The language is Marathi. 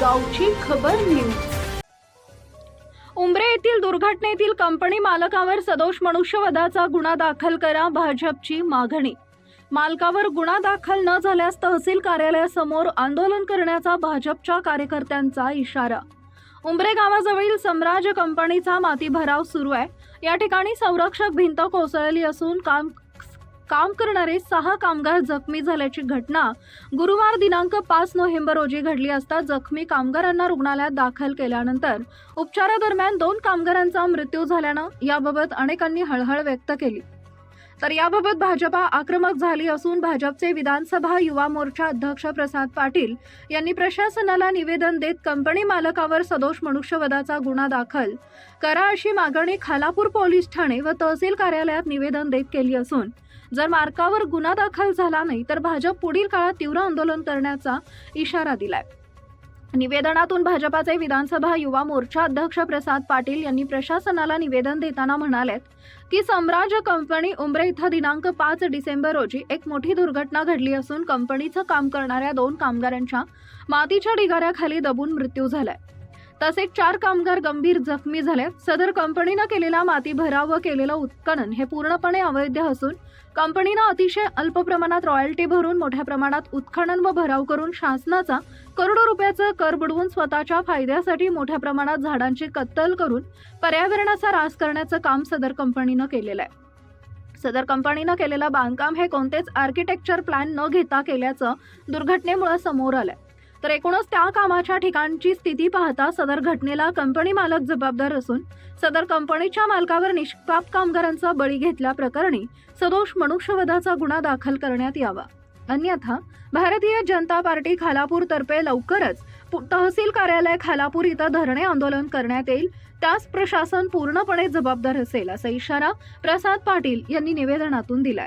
गावची खबर उमरे येथील दुर्घटनेतील कंपनी मालकावर सदोष मनुष्यवधाचा गुन्हा दाखल करा भाजपची मागणी. मालकावर गुन्हा दाखल न झाल्यास तहसील कार्यालयासमोर आंदोलन करण्याचा भाजपच्या कार्यकर्त्यांचा इशारा. उंबरे गावाजवळील सम्राज कंपनीचा माती भराव सुरू आहे. या ठिकाणी संरक्षक भिंत कोसळली असून काम काम करणारे सहा कामगार जखमी झाल्याची घटना गुरुवार दिनांक पाच नोव्हेंबर रोजी घडली असता जखमी कामगारांना रुग्णालयात दाखल केल्यानंतर उपचारादरम्यान दोन कामगारांचा मृत्यू झाल्यानं याबाबत अनेकांनी हळहळ व्यक्त केली. तर याबाबत भाजपा आक्रमक झाली असून भाजपचे विधानसभा युवा मोर्चा अध्यक्ष प्रसाद पाटील यांनी प्रशासनाला निवेदन देत कंपनी मालकावर सदोष मनुष्यवधाचा गुन्हा दाखल. करा अशी मागणी खालापूर पोलीस ठाणे व तहसील कार्यालयात निवेदन देत केली असून जर मार्कावर गुन्हा दाखल झाला नाही तर भाजप पुढील काळात तीव्र आंदोलन करण्याचा इशारा दिलाय. निवेदनातून भाजपाचे विधानसभा युवा मोर्चा अध्यक्ष प्रसाद पाटील यांनी प्रशासनाला निवेदन देताना म्हणालेत की सम्राज कंपनी उंबरे इथं दिनांक पाच डिसेंबर रोजी एक मोठी दुर्घटना घडली असून कंपनीचं काम करणाऱ्या दोन कामगारांच्या मातीच्या ढिगाऱ्याखाली दबून मृत्यू झालाय. तसेच चार कामगार गंभीर जखमी झाले. सदर कंपनीनं केलेला माती भराव व केलेलं उत्खनन हे पूर्णपणे अवैध असून कंपनीनं अतिशय अल्प प्रमाणात रॉयल्टी भरून मोठ्या प्रमाणात उत्खनन व भराव करून शासनाचा करोडो रुपयाचं कर बुडवून स्वतःच्या फायद्यासाठी मोठ्या प्रमाणात झाडांची कत्तल करून पर्यावरणाचा ऱ्हास करण्याचं काम सदर कंपनीनं केलेलं आहे. सदर कंपनीनं केलेलं बांधकाम हे कोणतेच आर्किटेक्चर प्लॅन न घेता केल्याचं दुर्घटनेमुळे समोर आलंय. तर एकूणच त्या कामाच्या ठिकाणची स्थिती पाहता सदर घटनेला कंपनी मालक जबाबदार असून सदर कंपनीच्या मालकावर निष्पाप कामगारांचा बळी घेतल्याप्रकरणी सदोष मनुष्यवधाचा गुन्हा दाखल करण्यात यावा. अन्यथा भारतीय जनता पार्टी खालापूर तर्फे लवकरच पु- तहसील कार्यालय खालापूर इथं धरणे आंदोलन करण्यात येईल. त्यास प्रशासन पूर्णपणे जबाबदार असेल असा इशारा प्रसाद पाटील यांनी निवेदनातून दिलाय.